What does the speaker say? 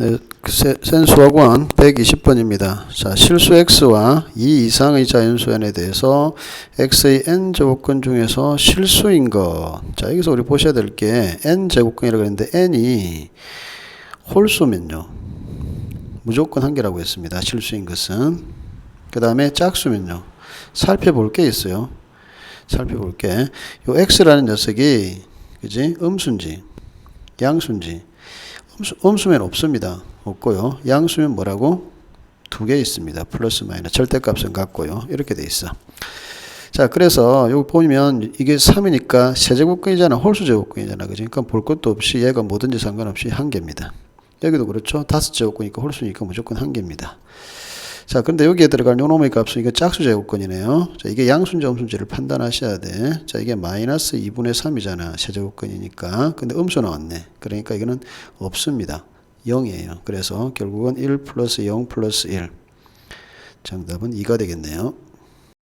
네, 세- 센수학원 120번입니다. 자, 실수 x와 2 이상의 자연수연에 대해서 x의 n 제곱근 중에서 실수인 것. 자, 여기서 우리 보셔야 될 게 n 제곱근이라고 했는데 n이 홀수면요. 무조건 한 개라고 했습니다. 실수인 것은. 그 다음에 짝수면요. 살펴볼 게 있어요. 살펴볼 게. 요 x라는 녀석이, 그지? 음수인지, 양수인지. 음수, 음수 면 없습니다. 없고요. 양수면 뭐라고? 두 개 있습니다. 플러스 마이너스 절대값은 같고요. 이렇게 돼 있어. 자, 그래서 여기 보면 이게 3이니까 세제곱근이잖아. 홀수 제곱근이잖아. 그지? 그러니까 볼 것도 없이 얘가 뭐든지 상관없이 한 개입니다. 여기도 그렇죠. 다섯 제곱근이니까 홀수니까 무조건 한 개입니다. 자, 그런데 여기에 들어갈 요놈의 값은 이거 짝수 제곱근이네요. 자, 이게 양수인지 음수인지를 판단하셔야 돼. 자, 이게 마이너스 2분의 3이잖아. 세제곱근이니까. 근데 음수 나왔네. 그러니까 이거는 없습니다. 0이에요. 그래서 결국은 1 플러스 0 플러스 1. 정답은 2가 되겠네요.